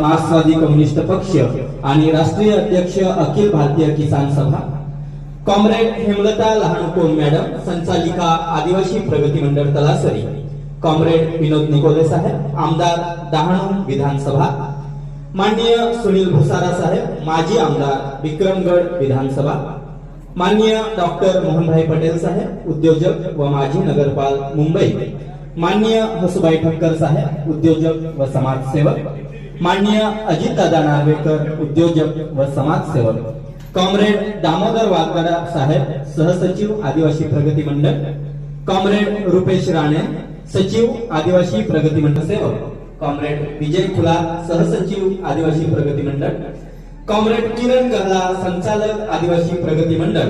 मार्क्सवादी कम्युनिस्ट पक्ष आणि राष्ट्रीय अध्यक्ष अखिल भारतीय किसान सभा. कॉम्रेड हेमलता लहानकोन मॅडम संचालिका आदिवासी प्रगती मंडळ तलासरी. कॉम्रेड विनोद निकोले साहेब आमदार डहाणू विधानसभा. माननीय सुनील भुसारा साहेब माजी आमदार विक्रमगड विधानसभा. माननीय डॉक्टर मोहनभाई पटेल साहेब उद्योजक व माजी नगरपाल मुंबई. माननीय हसुबाई ठक्कर साहेब उद्योजक व समाजसेवक. माननीय अजितदादा नार्वेकर उद्योजक व समाजसेवक कॉम्रेड दामोदर वाघवाडा साहेब सहसचिव आदिवासी प्रगती मंडळ कॉम्रेड रुपेश राणे सचिव आदिवासी प्रगती मंडळ सेवक कॉम्रेड विजय खुला सहसचिव आदिवासी प्रगती मंडळ कॉम्रेड किरण गहला संचालक आदिवासी प्रगती मंडळ